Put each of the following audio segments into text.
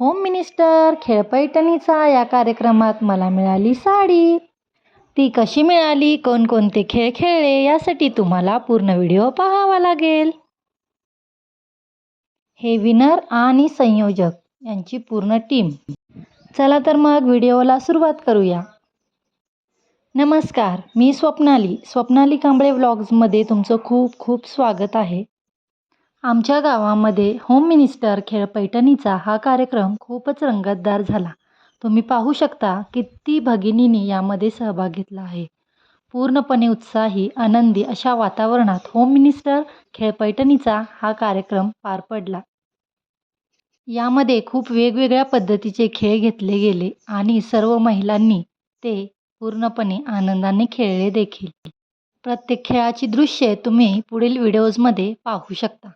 Home minister खेळपैठणीचा या कार्यक्रमात मला मिळाली साडी. ती कशी मिळाली कोणकोणते खेळ खेळले यासाठी तुम्हाला पूर्ण व्हिडिओ पाहावा लागेल. हे विनर आणि संयोजक यांची पूर्ण टीम. चला तर मग व्हिडिओला सुरुवात करूया. नमस्कार मी स्वप्नाली. स्वप्नाली कांबळे व्लॉग्समध्ये तुमचं खूप खूप स्वागत आहे. आमच्या गावामध्ये होम मिनिस्टर खेळ पैठणीचा हा कार्यक्रम खूपच रंगतदार झाला. तुम्ही पाहू शकता किती भगिनींनी यामध्ये सहभाग घेतला आहे. पूर्णपणे उत्साही आनंदी अशा वातावरणात होम मिनिस्टर खेळपैठणीचा हा कार्यक्रम पार पडला. यामध्ये खूप वेगवेगळ्या पद्धतीचे खेळ घेतले गेले आणि सर्व महिलांनी ते पूर्णपणे आनंदाने खेळले देखील. प्रत्येक खेळाची दृश्ये तुम्ही पुढील व्हिडिओजमध्ये पाहू शकता.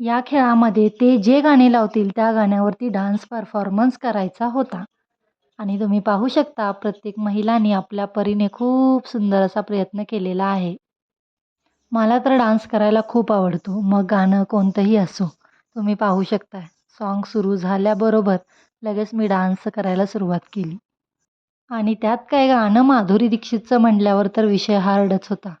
या खेळामध्ये ते जे गाणे लावतील त्या गाण्यावरती डान्स परफॉर्मन्स करायचा होता. आणि तुम्ही पाहू शकता प्रत्येक महिलांनी आपल्या परीने खूप सुंदर असा प्रयत्न केलेला आहे. मला तर डान्स करायला खूप आवडतो. मग गाणं कोणतंही असो तुम्ही पाहू शकता सॉन्ग सुरू झाल्याबरोबर लगेच मी डान्स करायला सुरुवात केली. आणि त्यात काय गाणं माधुरी दीक्षितचं म्हटल्यावर तर विषय हार्डच होता.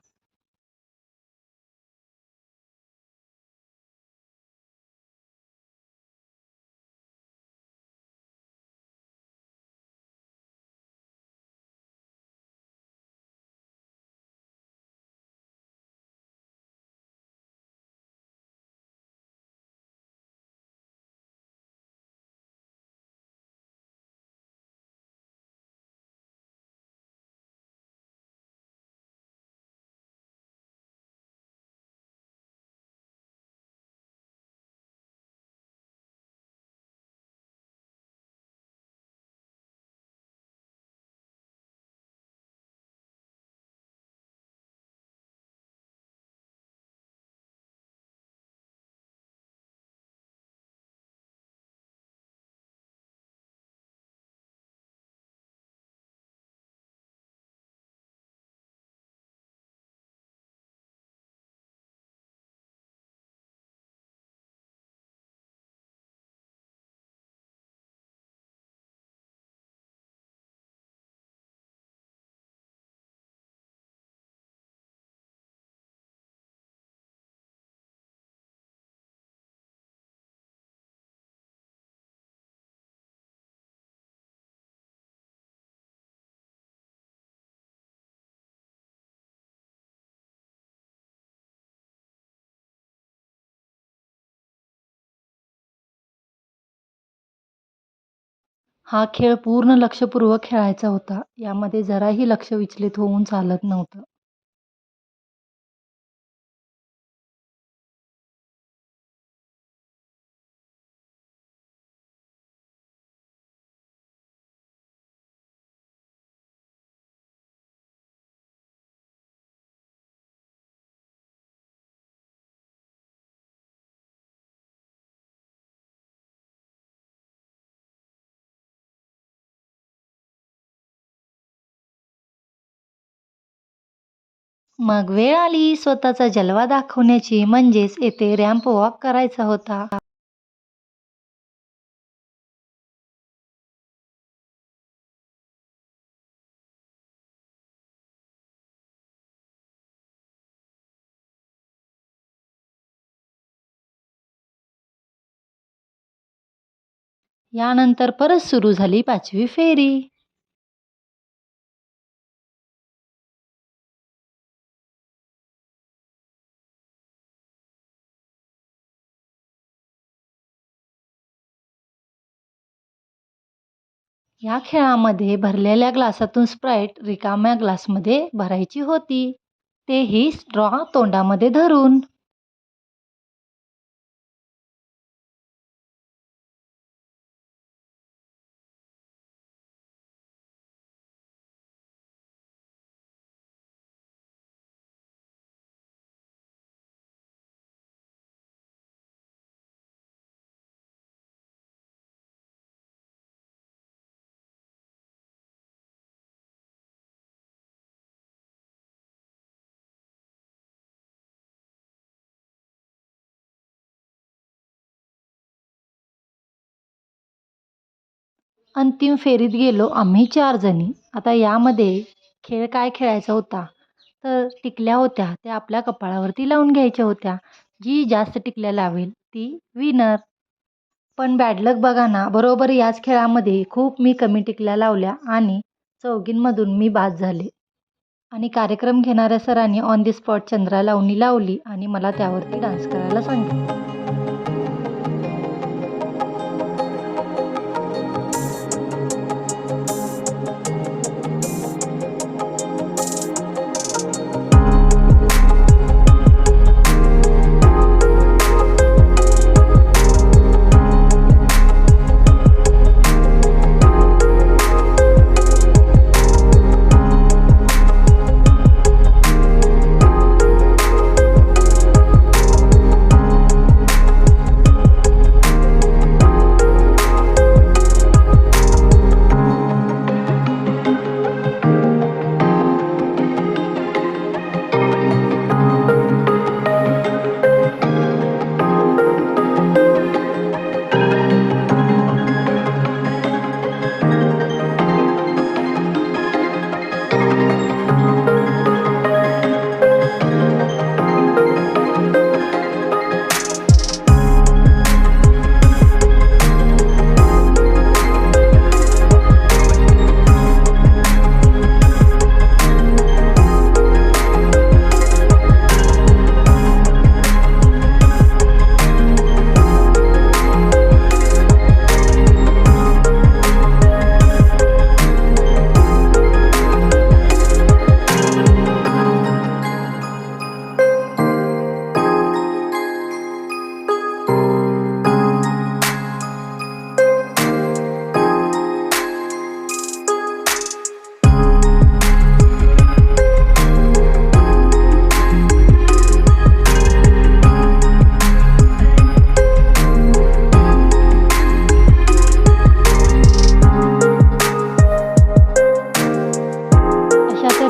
हा खेळ पूर्ण लक्षपूर्वक खेळायचा होता. यामध्ये जराही लक्ष विचलित होऊन चालत नव्हतं. मग वेळ आली स्वतःचा जलवा दाखवण्याची म्हणजेच येथे रॅम्प वॉक करायचा होता. यानंतर परत सुरू झाली पाचवी फेरी. या खेळामध्ये भरलेल्या ग्लासातून स्प्राईट रिकाम्या ग्लासमध्ये भरायची होती. तेही स्ट्रॉ तोंडामध्ये धरून. अंतिम फेरीत गेलो. आम्ही चार जणी. आता यामध्ये खेळ काय खेळायचा होता? तर टिकल्या होत्या. त्या आपल्या कपाळावरती लावून घ्यायच्या होत्या. जी जास्त टिकल्या लावेल ती विनर पण बॅडलक बघा ना. बरोबर याच खेळामध्ये खूप मी कमी टिकल्या लावल्या आणि चौघींमधून मी बाद झाले. आणि कार्यक्रम घेणाऱ्या सरांनी ऑन दी स्पॉट चंद्रा लावणी लावली आणि मला त्यावरती डान्स करायला सांगितलं.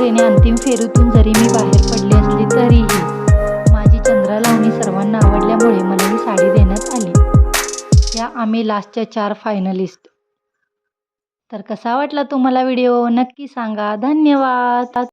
तऱ्हेने अंतिम फेरीतून जरी मी बाहेर पडले असले तरीही माझी चंद्रा लावणी सर्वांना आवडल्यामुळे मला ही साडी देण्यात आली. या आम्ही लास्टच्या चार फायनलिस्ट तर कसा वाटला तुम्हाला व्हिडिओ? नक्की सांगा. धन्यवाद.